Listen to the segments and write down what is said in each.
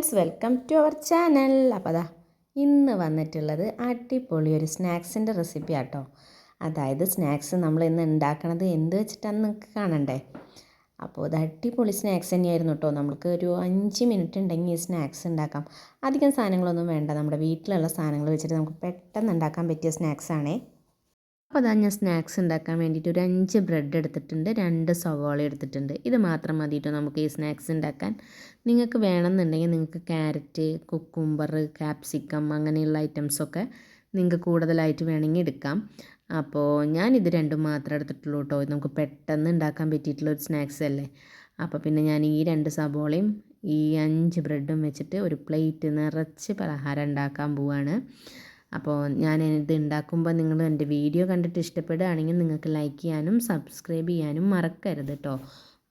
Friends welcome to our channel. അപ്പോൾ അതാ ഇന്ന് വന്നിട്ടുള്ളത് അടിപൊളി ഒരു സ്നാക്സിന്റെ റെസിപ്പി ആട്ടോ. അതായത് സ്നാക്സ് നമ്മൾ ഇന്ന് ഉണ്ടാക്കണത് എന്ത് വെച്ചിട്ടാണെന്ന് നിങ്ങൾക്ക് കാണണ്ടേ? അപ്പോൾ ഇത് അടിപൊളി സ്നാക്സ് തന്നെയായിരുന്നു കേട്ടോ നമുക്ക് ഒരു അഞ്ച് മിനിറ്റ് ഉണ്ടെങ്കിൽ ഈ സ്നാക്സ് ഉണ്ടാക്കാം. അധികം സാധനങ്ങളൊന്നും വേണ്ട. നമ്മുടെ വീട്ടിലുള്ള സാധനങ്ങൾ വെച്ചിട്ട് നമുക്ക് പെട്ടെന്ന് ഉണ്ടാക്കാൻ പറ്റിയ സ്നാക്സ് ആണേ അപ്പോൾ അതാ ഞാൻ സ്നാക്സ് ഉണ്ടാക്കാൻ വേണ്ടിയിട്ട് ഒരു അഞ്ച് ബ്രെഡ് എടുത്തിട്ടുണ്ട് രണ്ട് സവാള എടുത്തിട്ടുണ്ട്. ഇത് മാത്രം മതിയിട്ട് നമുക്ക് ഈ സ്നാക്സ് ഉണ്ടാക്കാൻ. നിങ്ങൾക്ക് വേണമെന്നുണ്ടെങ്കിൽ നിങ്ങൾക്ക് ക്യാരറ്റ് കുക്കുംബർ ക്യാപ്സിക്കം അങ്ങനെയുള്ള ഐറ്റംസൊക്കെ നിങ്ങൾക്ക് കൂടുതലായിട്ട് വേണമെങ്കിൽ എടുക്കാം. അപ്പോൾ ഞാൻ ഇത് രണ്ടും മാത്രമേ എടുത്തിട്ടുള്ളൂ കേട്ടോ. നമുക്ക് പെട്ടെന്ന് ഉണ്ടാക്കാൻ പറ്റിയിട്ടുള്ള ഒരു സ്നാക്സ് അല്ലേ? അപ്പോൾ പിന്നെ ഞാൻ ഈ രണ്ട് സബോളയും ഈ അഞ്ച് ബ്രെഡും വെച്ചിട്ട് ഒരു പ്ലേറ്റ് നിറച്ച് പലഹാരം ഉണ്ടാക്കാൻ പോവാണ്. അപ്പോൾ ഞാൻ ഇത് ഉണ്ടാക്കുമ്പോൾ നിങ്ങൾ എന്റെ വീഡിയോ കണ്ടിട്ട് ഇഷ്ടപ്പെടുകയാണെങ്കിൽ നിങ്ങൾക്ക് ലൈക്ക് ചെയ്യാനും സബ്സ്ക്രൈബ് ചെയ്യാനും മറക്കരുത് കേട്ടോ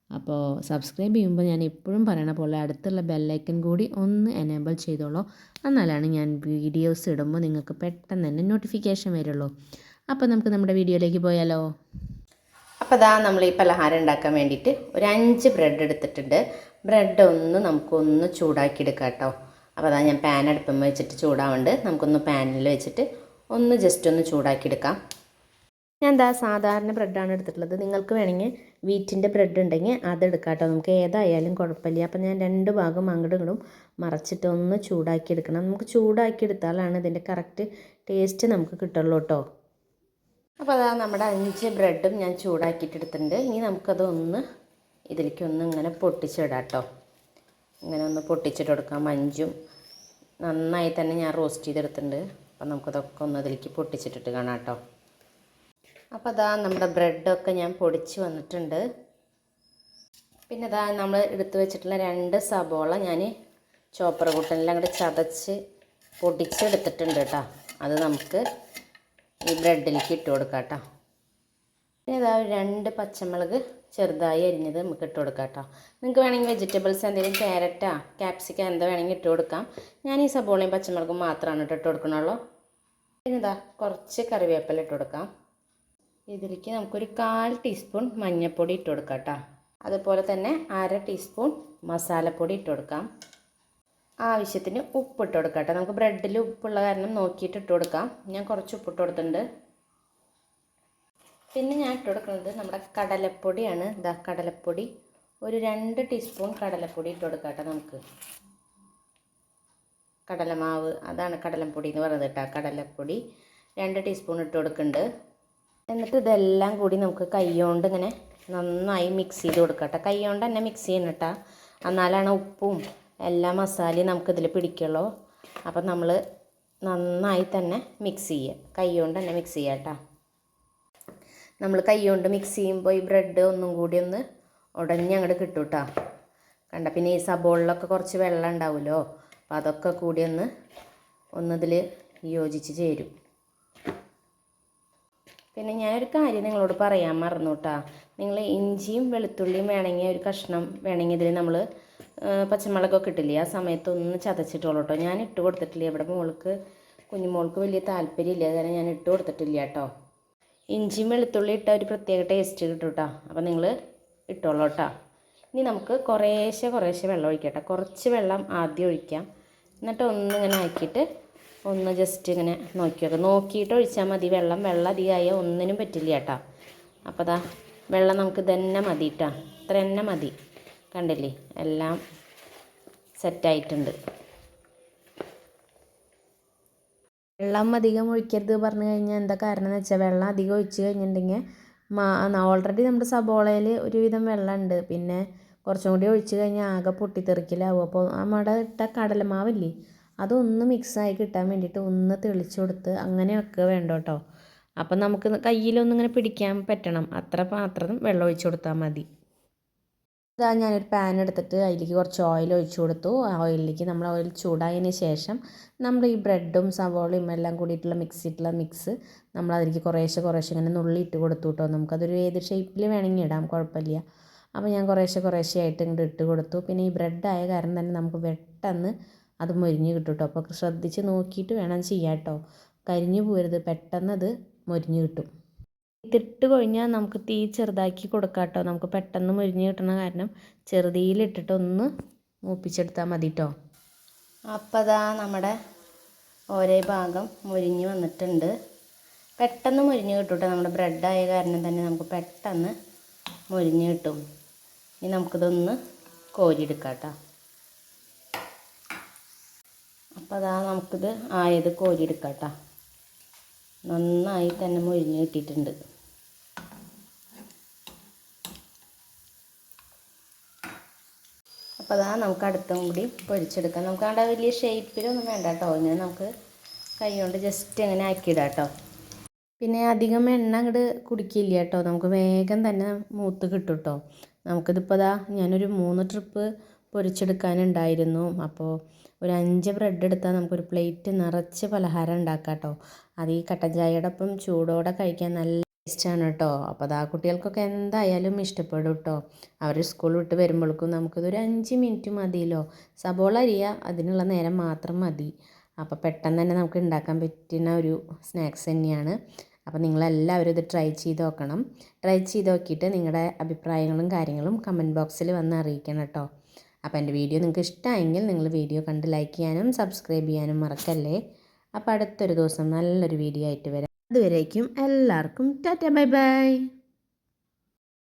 അപ്പോൾ സബ്സ്ക്രൈബ് ചെയ്യുമ്പോൾ ഞാൻ എപ്പോഴും പറയണ പോലെ അടുത്തുള്ള ബെല്ലൈക്കൻ കൂടി ഒന്ന് എനേബിൾ ചെയ്തോളൂ. എന്നാലാണ് ഞാൻ വീഡിയോസ് ഇടുമ്പോൾ നിങ്ങൾക്ക് പെട്ടെന്ന് തന്നെ നോട്ടിഫിക്കേഷൻ വരുള്ളൂ. അപ്പോൾ നമുക്ക് നമ്മുടെ വീഡിയോയിലേക്ക് പോയാലോ? അപ്പോൾ അതാ നമ്മൾ ഈ പലഹാരം ഉണ്ടാക്കാൻ വേണ്ടിയിട്ട് ഒരു അഞ്ച് ബ്രെഡ് എടുത്തിട്ടുണ്ട്. ബ്രെഡ് ഒന്ന് നമുക്കൊന്ന് ചൂടാക്കിയെടുക്കാം കേട്ടോ അപ്പോൾ അതാ ഞാൻ പാൻ അടുപ്പം വെച്ചിട്ട് ചൂടാവുന്നുണ്ട് നമുക്കൊന്ന് പാനിൽ വെച്ചിട്ട് ഒന്ന് ജസ്റ്റ് ഒന്ന് ചൂടാക്കിയെടുക്കാം. ഞാൻ എന്താ സാധാരണ ബ്രെഡാണ് എടുത്തിട്ടുള്ളത്. നിങ്ങൾക്ക് വേണമെങ്കിൽ വീറ്റിന്റെ ബ്രെഡ് ഉണ്ടെങ്കിൽ അതെടുക്കാം കേട്ടോ നമുക്ക് ഏതായാലും കുഴപ്പമില്ല. അപ്പോൾ ഞാൻ രണ്ട് ഭാഗം അങ്ങോട്ടും മറച്ചിട്ട് ഒന്ന് ചൂടാക്കിയെടുക്കണം. നമുക്ക് ചൂടാക്കിയെടുത്താലാണ് ഇതിന്റെ കറക്റ്റ് ടേസ്റ്റ് നമുക്ക് കിട്ടുള്ളൂ കേട്ടോ. അപ്പോൾ അതാ നമ്മുടെ അഞ്ച് ബ്രെഡും ഞാൻ ചൂടാക്കിയിട്ടെടുത്തിട്ടുണ്ട്. ഇനി നമുക്കത് ഒന്ന് ഇതിലേക്ക് ഒന്ന് ഇങ്ങനെ പൊട്ടിച്ചിടാം കേട്ടോ. ഇങ്ങനെ ഒന്ന് പൊട്ടിച്ചിട്ട് കൊടുക്കാം. മഞ്ചും നന്നായി തന്നെ ഞാൻ റോസ്റ്റ് ചെയ്തെടുത്തിട്ടുണ്ട്. അപ്പം നമുക്കതൊക്കെ ഒന്ന് അതിലേക്ക് പൊട്ടിച്ചിട്ടിട്ട് കാണാം കേട്ടോ. അപ്പോൾ അതാ നമ്മുടെ ബ്രെഡൊക്കെ ഞാൻ പൊടിച്ച് വന്നിട്ടുണ്ട്. പിന്നെ അതാ നമ്മൾ എടുത്തു വെച്ചിട്ടുള്ള രണ്ട് സബോള ഞാൻ ചോപ്പർ കൂട്ടനെല്ലാം കൂടെ ചതച്ച് പൊടിച്ചെടുത്തിട്ടുണ്ട് കേട്ടോ. അത് നമുക്ക് ഈ ബ്രെഡിലേക്ക് ഇട്ട് കൊടുക്കാം കേട്ടോ. പിന്നെ ഇതാ രണ്ട് പച്ചമുളക് ചെറുതായി അരിഞ്ഞത് നമുക്ക് ഇട്ട് കൊടുക്കാം കേട്ടോ. നിങ്ങൾക്ക് വേണമെങ്കിൽ വെജിറ്റബിൾസ് എന്തെങ്കിലും ക്യാരറ്റാ ക്യാപ്സിക്ക എന്താ വേണമെങ്കിൽ ഇട്ട് കൊടുക്കാം. ഞാൻ ഈ സബോളയും പച്ചമുളകും മാത്രമാണ് ഇട്ട് കൊടുക്കണുള്ളൂ പിന്നെ ഇതാ കുറച്ച് കറിവേപ്പില ഇട്ട് കൊടുക്കാം. ഇതിലേക്ക് നമുക്കൊരു കാൽ ടീസ്പൂൺ മഞ്ഞൾപ്പൊടി ഇട്ട് കൊടുക്കാം കേട്ടോ. അതുപോലെ തന്നെ അര ടീസ്പൂൺ മസാലപ്പൊടി ഇട്ട് കൊടുക്കാം. ആവശ്യത്തിന് ഉപ്പ് ഇട്ട് കൊടുക്കാം കേട്ടോ. നമുക്ക് ബ്രെഡിൽ ഉപ്പുള്ള കാരണം നോക്കിയിട്ട് ഇട്ട് കൊടുക്കാം. ഞാൻ കുറച്ച് ഉപ്പ് ഇട്ട് കൊടുത്തിട്ടുണ്ട്. പിന്നെ ഞാൻ ഇട്ട് കൊടുക്കുന്നത് നമ്മുടെ കടലപ്പൊടിയാണ്. ഇതാ കടലപ്പൊടി. ഒരു രണ്ട് ടീസ്പൂൺ കടലപ്പൊടി ഇട്ട് കൊടുക്കാം കേട്ടോ നമുക്ക്. കടലമാവ് അതാണ് കടലപ്പൊടി എന്ന് പറയുന്നത് കേട്ടോ കടലപ്പൊടി. രണ്ട് ടീസ്പൂൺ ഇട്ട് കൊടുക്കുന്നുണ്ട്. എന്നിട്ട് ഇതെല്ലാം കൂടി നമുക്ക് കൈകൊണ്ട് ഇങ്ങനെ നന്നായി മിക്സ് ചെയ്ത് കൊടുക്കാം കേട്ടോ. കൈകൊണ്ട് തന്നെ മിക്സ് ചെയ്യണം കേട്ടോ. എന്നാലാണ് ഉപ്പും എല്ലാ മസാലയും നമുക്കിതിൽ പിടിക്കുള്ളൂ. അപ്പം നമ്മൾ നന്നായി തന്നെ മിക്സ് ചെയ്യുക കൈ കൊണ്ട് തന്നെ മിക്സ് ചെയ്യാം കേട്ടോ. നമ്മൾ കൈ കൊണ്ട് മിക്സ് ചെയ്യുമ്പോൾ ഈ ബ്രെഡ് ഒന്നും കൂടി ഒന്ന് ഉടഞ്ഞ് അങ്ങോട്ട് കിട്ടും കേട്ടോ കണ്ട പിന്നെ ഈ സബോളിലൊക്കെ കുറച്ച് വെള്ളം ഉണ്ടാവുമല്ലോ അപ്പം അതൊക്കെ കൂടി ഒന്ന് ഒന്നിതിൽ യോജിച്ച് ചേരും. പിന്നെ ഞാനൊരു കാര്യം നിങ്ങളോട് പറയാൻ മറന്നു കേട്ടോ നിങ്ങൾ ഇഞ്ചിയും വെളുത്തുള്ളിയും വേണമെങ്കിൽ ഒരു കഷ്ണം വേണമെങ്കിൽ ഇതിൽ നമ്മൾ പച്ചമുളകൊക്കെ ഇട്ടില്ലേ? ആ സമയത്ത് ഒന്ന് ചതച്ചിട്ടോളൂ കേട്ടോ ഞാൻ ഇട്ട് കൊടുത്തിട്ടില്ല. ഇവിടെ മോൾക്ക് കുഞ്ഞുമോൾക്ക് വലിയ താല്പര്യമില്ല. കാരണം ഞാൻ ഇട്ട് കൊടുത്തിട്ടില്ല കേട്ടോ ഇഞ്ചിയും വെളുത്തുള്ളി ഇട്ട ഒരു പ്രത്യേക ടേസ്റ്റ് കിട്ടും കേട്ടോ അപ്പോൾ നിങ്ങൾ ഇട്ടോളൂ കേട്ടോ ഇനി നമുക്ക് കുറേശ്ശെ കുറേശ്ശെ വെള്ളം ഒഴിക്കട്ടെ. കുറച്ച് വെള്ളം ആദ്യം ഒഴിക്കാം. എന്നിട്ട് ഒന്നിങ്ങനെ ആക്കിയിട്ട് ഒന്ന് ജസ്റ്റ് ഇങ്ങനെ നോക്കി നോക്കാം നോക്കിയിട്ട് ഒഴിച്ചാൽ മതി. വെള്ളം വെള്ളം അധികമായ ഒന്നിനും പറ്റില്ല കേട്ടോ അപ്പോൾ അതാ വെള്ളം നമുക്ക് തന്നെ മതി കേട്ടോ ഇത്ര തന്നെ മതി. കണ്ടില്ലേ? എല്ലാം സെറ്റായിട്ടുണ്ട് വെള്ളം അധികം ഒഴിക്കരുത് പറഞ്ഞു കഴിഞ്ഞാൽ എന്താ കാരണം എന്ന് വെച്ചാൽ വെള്ളം അധികം ഒഴിച്ച് കഴിഞ്ഞിട്ടുണ്ടെങ്കിൽ ഓൾറെഡി നമ്മുടെ സബോളയിൽ ഒരുവിധം വെള്ളമുണ്ട്. പിന്നെ കുറച്ചും കൂടി ഒഴിച്ച് കഴിഞ്ഞാൽ ആകെ പൊട്ടിത്തെറിക്കലാവും. അപ്പോൾ നമ്മുടെ ഇട്ട കടലമാവില്ലേ അതൊന്ന് മിക്സായി കിട്ടാൻ വേണ്ടിയിട്ട് ഒന്ന് തെളിച്ച് കൊടുത്ത് അങ്ങനെ വെക്കുക വേണ്ട കേട്ടോ. അപ്പം നമുക്ക് കയ്യിലൊന്നിങ്ങനെ പിടിക്കാൻ പറ്റണം. അത്ര മാത്രം വെള്ളം ഒഴിച്ച് കൊടുത്താൽ മതി. ഇതാ ഞാനൊരു പാൻ എടുത്തിട്ട് അതിലേക്ക് കുറച്ച് ഓയിൽ ഒഴിച്ച് കൊടുത്തു. ആ ഓയിലിലേക്ക് നമ്മൾ ഓയിൽ ചൂടായതിന് ശേഷം നമ്മൾ ഈ ബ്രെഡും സവോളയും എല്ലാം കൂടിയിട്ടുള്ള മിക്സ് ചെയ്തിട്ടുള്ള മിക്സ് നമ്മൾ അതിലേക്ക് കുറേശ്ശെ കുറേശ്ശെ ഇങ്ങനെ നുള്ളി ഇട്ട് കൊടുത്തു കേട്ടോ നമുക്കതൊരു ഏത് ഷേപ്പിൽ വേണമെങ്കിൽ ഇടാം കുഴപ്പമില്ല. അപ്പോൾ ഞാൻ കുറേശ്ശെ കുറേശ്ശെ ആയിട്ട് ഇങ്ങോട്ട് ഇട്ട് കൊടുത്തു. പിന്നെ ഈ ബ്രെഡായ കാരണം തന്നെ നമുക്ക് പെട്ടെന്ന് അത് മൊരിഞ്ഞ് കിട്ടും കേട്ടോ അപ്പോൾ ശ്രദ്ധിച്ച് നോക്കിയിട്ട് വേണം ചെയ്യാം കേട്ടോ കരിഞ്ഞു പോരുത് പെട്ടെന്ന് അത് മൊരിഞ്ഞ് കിട്ടും. ഇതിട്ട് കഴിഞ്ഞാൽ നമുക്ക് തീ ചെറുതാക്കി കൊടുക്കാം കേട്ടോ നമുക്ക് പെട്ടെന്ന് മുരിഞ്ഞ് കിട്ടണ കാരണം ചെറുതീയിലിട്ടിട്ട് ഒന്ന് മൂപ്പിച്ചെടുത്താൽ മതി കേട്ടോ അപ്പോൾ അതാ നമ്മുടെ ഓരോ ഭാഗം മുരിഞ്ഞ് വന്നിട്ടുണ്ട്. പെട്ടെന്ന് മുരിഞ്ഞ് കിട്ടും കേട്ടോ നമ്മുടെ ബ്രെഡായ കാരണം തന്നെ നമുക്ക് പെട്ടെന്ന് മുരിഞ്ഞ് കിട്ടും. ഇനി നമുക്കിതൊന്ന് കോരിയെടുക്കാം കേട്ടോ അപ്പോൾ അതാ നമുക്കിത് ആയത് കോരിയെടുക്കാം കേട്ടോ നന്നായി തന്നെ മുഴിഞ്ഞ് കിട്ടിയിട്ടുണ്ട്. അപ്പോൾ അതാ നമുക്ക് അടുത്തും കൂടി പൊരിച്ചെടുക്കാം. നമുക്ക് അവിടെ വലിയ ഷേപ്പിലൊന്നും വേണ്ട കേട്ടോ. ഇങ്ങനെ നമുക്ക് കൈ കൊണ്ട് ജസ്റ്റ് ഇങ്ങനെ ആക്കിയിടാം കേട്ടോ. പിന്നെ അധികം എണ്ണ അങ്ങോട്ട് കുടിക്കില്ല കേട്ടോ. നമുക്ക് വേഗം തന്നെ മൂത്ത് കിട്ടും കേട്ടോ. നമുക്കിതിപ്പോൾ അതാ ഞാനൊരു മൂന്ന് ട്രിപ്പ് പൊരിച്ചെടുക്കാനുണ്ടായിരുന്നു. അപ്പോൾ ഒരു അഞ്ച് ബ്രെഡ് എടുത്താൽ നമുക്കൊരു പ്ലേറ്റ് നിറച്ച് പലഹാരം ഉണ്ടാക്കാം കേട്ടോ അത് ഈ കട്ടൻ ചായയുടെ ഒപ്പം ചൂടോടെ കഴിക്കാൻ നല്ല ടേസ്റ്റാണ് കേട്ടോ അപ്പോൾ അത് ആ കുട്ടികൾക്കൊക്കെ എന്തായാലും ഇഷ്ടപ്പെടും കേട്ടോ അവർ സ്കൂൾ വിട്ട് വരുമ്പോഴേക്കും നമുക്കിതൊരു അഞ്ച് മിനിറ്റ് മതിയല്ലോ. സബോള അരിയ അതിനുള്ള നേരം മാത്രം മതി. അപ്പോൾ പെട്ടെന്ന് തന്നെ നമുക്ക് ഉണ്ടാക്കാൻ പറ്റുന്ന ഒരു സ്നാക്സ് തന്നെയാണ്. അപ്പോൾ നിങ്ങളെല്ലാവരും ഇത് ട്രൈ ചെയ്ത് നോക്കണം. ട്രൈ ചെയ്ത് നോക്കിയിട്ട് നിങ്ങളുടെ അഭിപ്രായങ്ങളും കാര്യങ്ങളും കമന്റ് ബോക്സിൽ വന്ന് അറിയിക്കണം കേട്ടോ അപ്പോൾ എന്റെ വീഡിയോ നിങ്ങൾക്ക് ഇഷ്ടമായെങ്കിൽ നിങ്ങൾ വീഡിയോ കണ്ട് ലൈക്ക് ചെയ്യാനും സബ്സ്ക്രൈബ് ചെയ്യാനും മറക്കല്ലേ? അപ്പോൾ അടുത്തൊരു ദിവസം നല്ലൊരു വീഡിയോ ആയിട്ട് വരാം. അതുവരേക്കും എല്ലാവർക്കും ടാറ്റ ബൈ ബൈ.